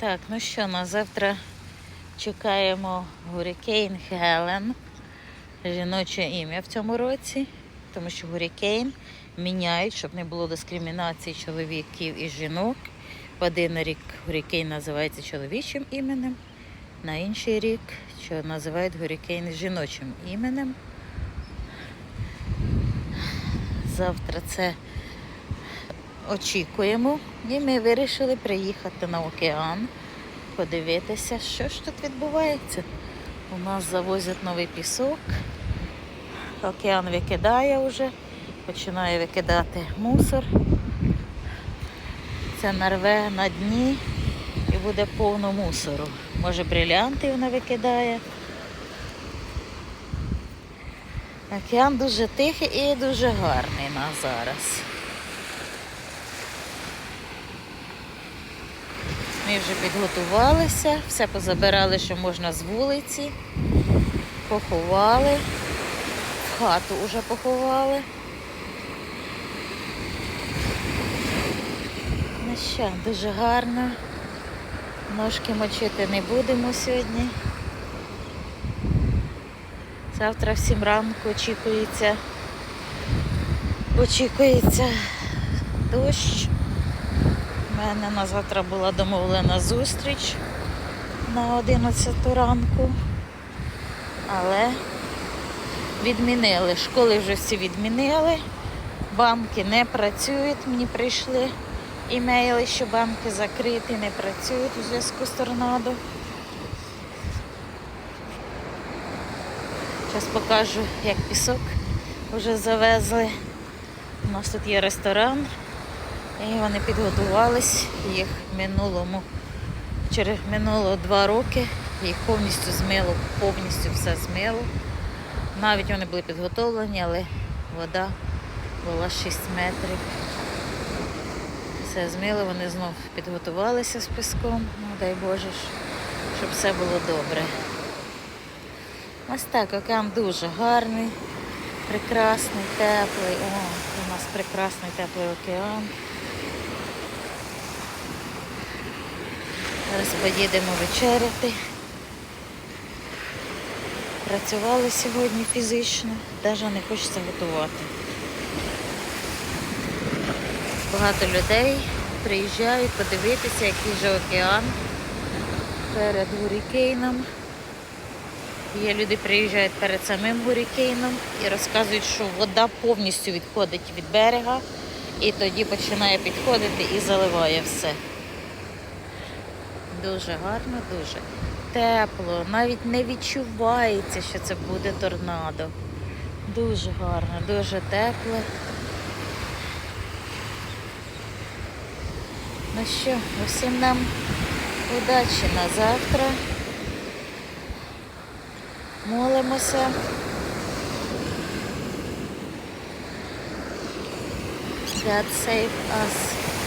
Так, ну що, на завтра чекаємо Гурікейн Хелен. Жіноче ім'я в цьому році, тому що Гурікейн міняють, щоб не було дискримінації чоловіків і жінок. В один рік Гурікейн називається чоловічим іменем, на інший рік що називають Гурікейн жіночим іменем. Завтра це очікуємо. І ми вирішили приїхати на океан, подивитися, що ж тут відбувається. У нас завозять новий пісок. Океан викидає вже, починає викидати мусор. Це нарве на дні і буде повно мусору. Може брилянти вона викидає. Океан дуже тихий і дуже гарний на зараз. Ми вже підготувалися, все позабирали, що можна з вулиці, поховали, хату вже поховали. Ну що, дуже гарно. Ножки мочити не будемо сьогодні. Завтра в 7 ранку очікується, очікується дощ. У мене на завтра була домовлена зустріч на 11 ранку, але відмінили. Школи вже всі відмінили, банки не працюють, мені прийшли імейли, що банки закриті, не працюють у зв'язку з торнадо. Зараз покажу, як пісок вже завезли. У нас тут є ресторан. І вони підготувались їх минулому. Через минуло два роки їх повністю змило, повністю все змило. Навіть вони були підготовлені, але вода була 6 метрів. Все змило, вони знов підготувалися з піском. Ну, дай Боже, щоб все було добре. Ось так, океан дуже гарний, прекрасний, теплий. О, у нас прекрасний теплий океан. Зараз поїдемо вечеряти. Працювали сьогодні фізично, навіть не хочеться готувати. Багато людей приїжджають подивитися, який же океан перед Гурікейном. Є люди приїжджають перед самим Гурікейном і розказують, що вода повністю відходить від берега і тоді починає підходити і заливає все. Дуже гарно, дуже тепло, навіть не відчувається, що це буде торнадо. Дуже гарно, дуже тепло. Ну що, усім нам удачі на завтра. Молимося. God save us.